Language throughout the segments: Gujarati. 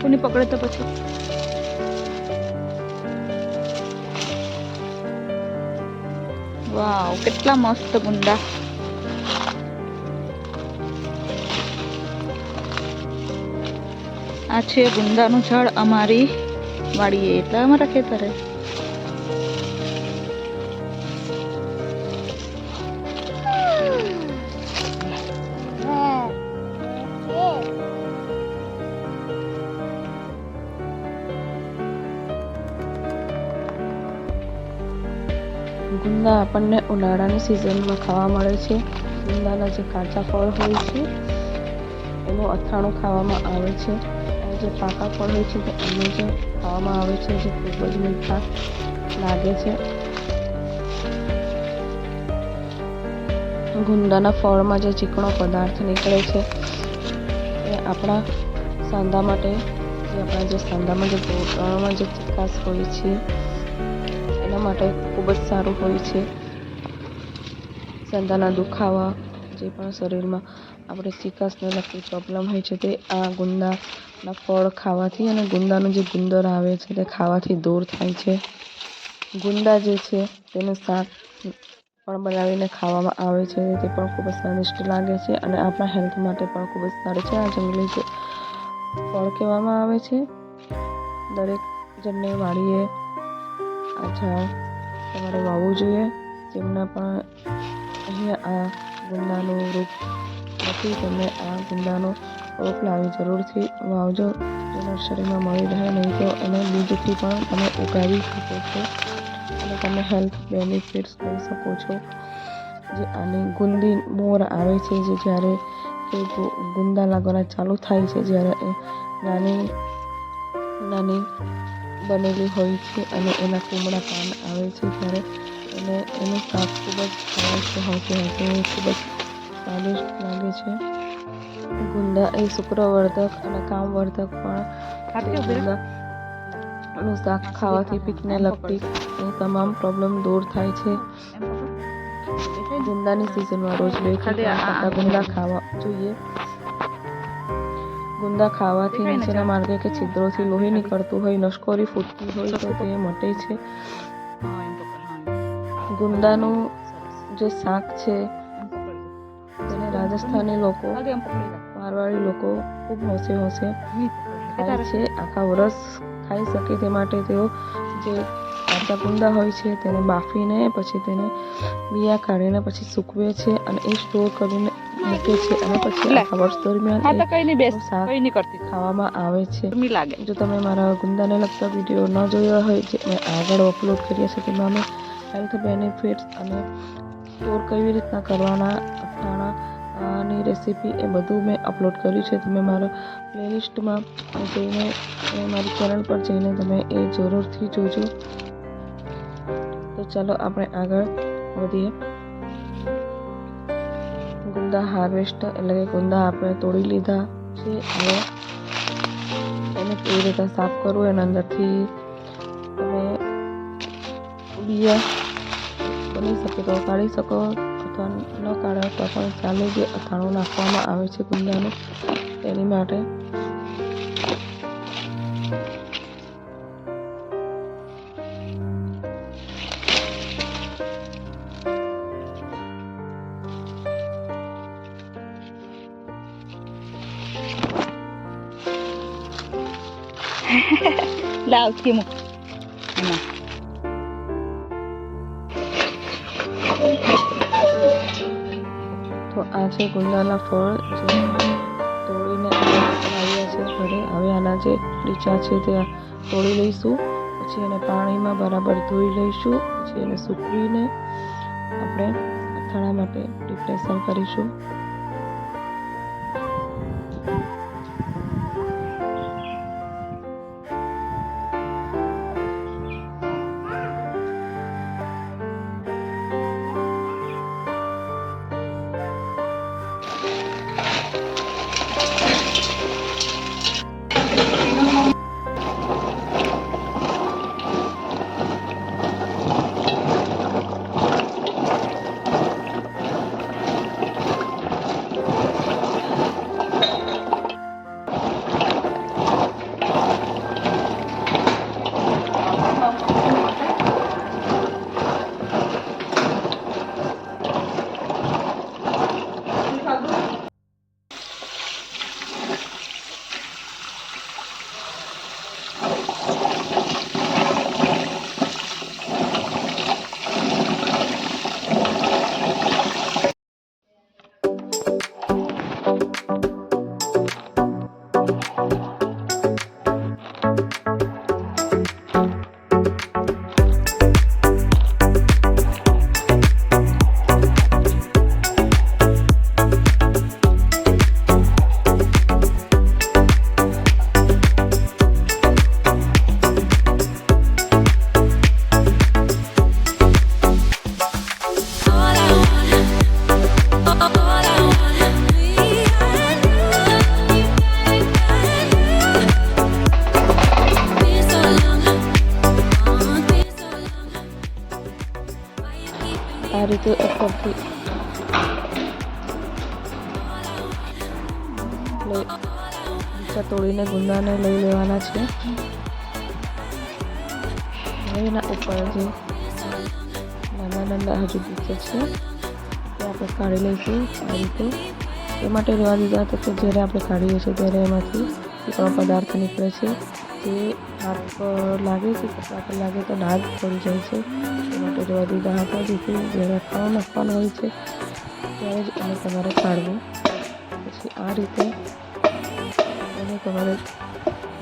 કોની પકડે તો પછી. વાવ, કેટલા મસ્ત ગુંદા આ છે ગુંદાનું ઝાડ અમારી વાડીએ, એટલે અમારા ખેતરે. ગુંદા આપણને ઉનાળાની સિઝનમાં ખાવા મળે છે. ગુંદાના જે કાચા ફળ હોય છે, એનું અથાણું ખાવામાં આવે છે. અને જે પાકા ફળ હોય છે, તે એનું જે ખાવામાં આવે છે, જે ખૂબ જ મીઠા લાગે છે. ગુંદાના ફળમાં જે ચીકણો પદાર્થ નીકળે છે, એ આપણા સાંધા માટે આપણા જે સાંધામાં જે ઘૂંટણમાં જે ચિકાસ હોય છે માટે ખૂબ જ સારું હોય છે. સાંધાના દુખાવા જે પણ શરીરમાં આપણે ચિકાસને લગતી પ્રોબ્લેમ હોય છે તે આ ગુંદાના ફળ ખાવાથી અને ગુંદાનું જે ગુંદર આવે છે તે ખાવાથી દૂર થાય છે. ગુંદા જે છે તેનું શાક પણ બનાવીને ખાવામાં આવે છે તે પણ ખૂબ જ સ્વાદિષ્ટ લાગે છે અને આપણા હેલ્થ માટે પણ ખૂબ જ સારું છે. આ જંગલી ફળ કહેવામાં આવે છે. દરેક જણને વાડીએ આ તમારે વાવવું જોઈએ? તેમના પણ અહીંયા આ ગુંદાનું વૃક્ષ નથી તમે આ ગુંદાનો રોપ લાવી જરૂરથી વાવજો. જો નર્સરીમાં મળી રહે નહીં તો એને બીજથી પણ તમે ઉગાવી શકો છો અને તમે હેલ્થ બેનિફિટ્સ લઈ શકો છો. જે આની ગુંદી મોર આવે છે, જે જ્યારે ગુ- ગુંદા લાગવાના ચાલુ થાય છે, જ્યારે એ નાની નાની બનેલી હોય છે અને એના કુમળા પાન આવે છે ત્યારે અને એનું શાક ખૂબ જ સ્વાદિષ્ટ હોય છે એ ખૂબ જ સ્વાદિષ્ટ લાગે છે. ગુંદા એ શુક્રવર્ધક અને કામવર્ધક પણ છે. ગુંદાનું શાક ખાવાથી પિત્તને લગતી એ તમામ પ્રોબ્લેમ દૂર થાય છે. ગુંદાની સિઝનમાં રોજ બેથી ગુંદા ખાવા જોઈએ. ગુંદા ખાવાથી નીચેના માર્ગે કે છિદ્રોથી લોહી નીકળતું હોય નસકોરી ફૂટતી હોય તો તે મટે છે. ગુંદાનું જે શાક છે તેને રાજસ્થાની લોકો મારવાડી લોકો ખૂબ હોંશે હોંશે ખાય છે. આખા વરસ ખાઈ શકે તે માટે તેઓ જે કાચા ગુંદા હોય છે તેને બાફીને પછી તેને બિયા કાઢીને પછી સૂકવે છે અને એ સ્ટોર કરીને મૂકે છે અને પછી આખા વર્ષ દરમિયાન તો કઈ નહીં બેસ. કઈ નહીં કરતી. ખાવામાં આવે છે. લાગે. જો તમે મારા ગુંદાને લગતા વીડિયો ન જોયા હોય જે મેં આગળ અપલોડ કર્યા છે તેમાં મેં હેલ્થ બેનિફિટ્સ અને સ્ટોર કેવી રીતના કરવાના અથાણાની રેસીપી એ બધું મેં અપલોડ કર્યું છે. તમે મારા પ્લેલિસ્ટમાં જઈને મારી ચેનલ પર જઈને તમે એ જરૂરથી જોજો. તો ચાલો આપણે આગળ વધીએ. ગુંદા હાર્વેસ્ટ એટલે કે ગુંદા આપણે તોડી લીધા છે હવે એને કેવી રીતે સાફ કરવું એના અંદરથી તમે બિયા બની શકે તો કાઢી શકો અથવા ન કાઢો તો પણ ચાલે જે અથાણું નાખવામાં આવે છે ગુંદાનું તેની માટે થી મૂક એમાં તો આ છે ગુંદાના ફળ જે તોડીને આવ્યા છે ઘરે હવે આના જે ડીચા છે તે તોડી લઈશું પછી એને પાણીમાં બરાબર ધોઈ લઈશું પછી એને સૂકવીને આપણે અથાણા માટે પ્રિપરેશન કરીશું આ રીતે ઉપરથી લઈ તોડીને ગુંદાને લઈ લેવાના છે. એના ઉપર જે નાના નાના હજુ બીજા છે તે આપણે કાઢી લઈશું આ રીતે. એ માટે રહેવા દીધા હતા કે જ્યારે આપણે કાઢીએ છીએ ત્યારે એમાંથી પદાર્થ નીકળે છે. જે હાથ પર લાગે છે કપડા પર લાગે તો ડાઘ પડી જાય છે. એ માટે રહેવા દીધા હતા જેથી જ્યારે ખાવા નાખવાનો હોય છે, ત્યારે જ એને તમારે કાઢવું પછી આ રીતે એને તમારે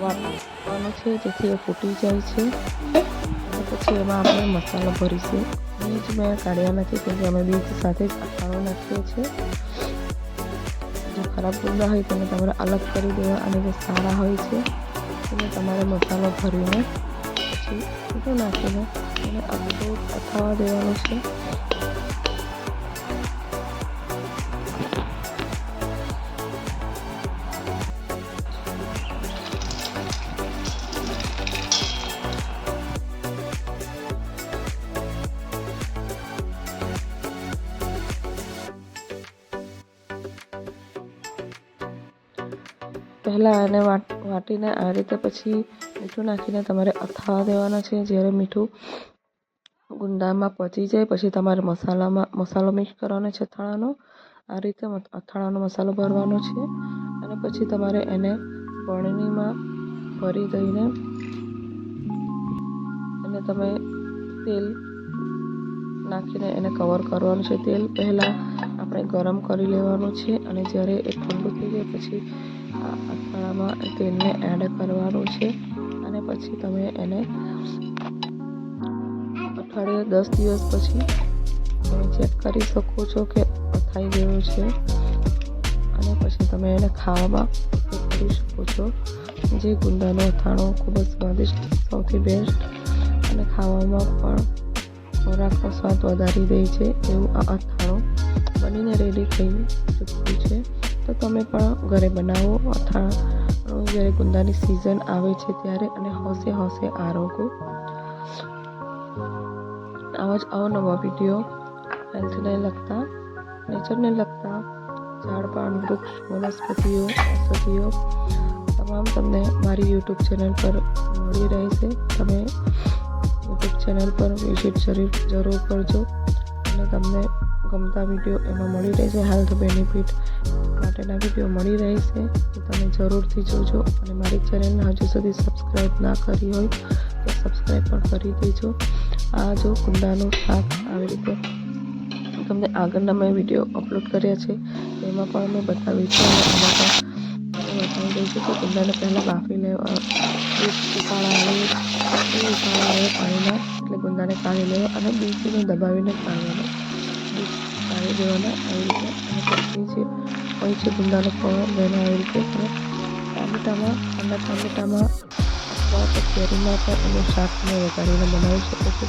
વાપરવાનું છે, જેથી એ ફૂટી જાય છે. અને પછી એમાં આપણે મસાલો ભરીશું. બીજ મેં કાઢ્યા નથી કેમકે અમે બીજ સાથે જ અથાણું નાખીએ છીએ. જે ખરાબ ગુંદા હોય તેને તમારે અલગ કરી દેવા, અને જે સારા હોય છે તેને તમારે મસાલો ભરીને પછી નાખીને એને અડધો અથાવા દેવાનું છે. પહેલાં એને વાટ, વાટીને આ રીતે પછી મીઠું નાખીને તમારે અથાવા દેવાના છે. જ્યારે મીઠું ગુંદામાં પચી જાય, પછી તમારે મસાલામાં, મસાલો મિક્સ કરવાનો છે અથાણાનો. આ રીતે અથાણાનો મસાલો ભરવાનો છે. અને પછી તમારે એને પરણીમાં ભરી દઈને અને તમે તેલ નાખીને એને કવર કરવાનું છે. તેલ પહેલાં આપણે ગરમ કરી લેવાનું છે અને જ્યારે એ ઠંડુ થઈ જાય પછી અથાણામાં તેલને એડ કરવાનું છે અને પછી તમે એને અઠવાડિયે દસ દિવસ પછી તમે ચેક કરી શકો છો કે અથાઈ ગયું છે. અને પછી તમે એને ખાવામાં ઉપયોગ કરી શકો છો. જે ગુંદાનું અથાણું ખૂબ જ સ્વાદિષ્ટ, સૌથી બેસ્ટ અને ખાવામાં પણ ખોરાકનો સ્વાદ વધારી દે છે એવું આ અથાણું બનીને રેડી થઈ ચૂક્યું છે. તો તમે પણ ઘરે બનાવો અથવા જ્યારે ગુંદાની સિઝન આવે છે ત્યારે અને હોશે હોશે આરોગો આવા જ અવનવા વીડિયો હેલ્થને લગતા નેચરને લગતા ઝાડ પાન, વૃક્ષ, વનસ્પતિઓ, ઔષધિઓ તમામ તમને મારી યુટ્યુબ ચેનલ પર મળી રહેશે. તમે યુટ્યુબ ચેનલ પર વિઝિટ જરૂર કરજો. અને તમને ગમતા વીડિયો એમાં મળી રહેશે. હેલ્થ બેનિફિટ માટેના વીડિયો મળી રહેશે તો તમે જરૂરથી જોજો અને મારી ચેનલને હજુ સુધી સબસ્ક્રાઈબ ના કરી હોય તો સબસ્ક્રાઈબ પણ કરી દેજો. આ જો કુંડાનું શાક આવી રીતે તમને આગળના મેં વીડિયો અપલોડ કર્યા છે, એમાં પણ મેં બતાવી છે બતાવી દઉં છું કે કુંડાને પહેલાં બાફી લેવા ઉકાળા આવે એટલે ગુંદાને કાઢી લેવા અને બીજીને દબાવીને કાઢવાનું કાઢી દેવાના, આવી રીતે પછી જે હોય છે ગુંદાનો કવર તેને આવી રીતે તમે ટામેટામાં ઠંડા ટામેટામાં અથવા તો કેરીમાં પણ એનું શાક તમે વઘારીને બનાવી શકો છો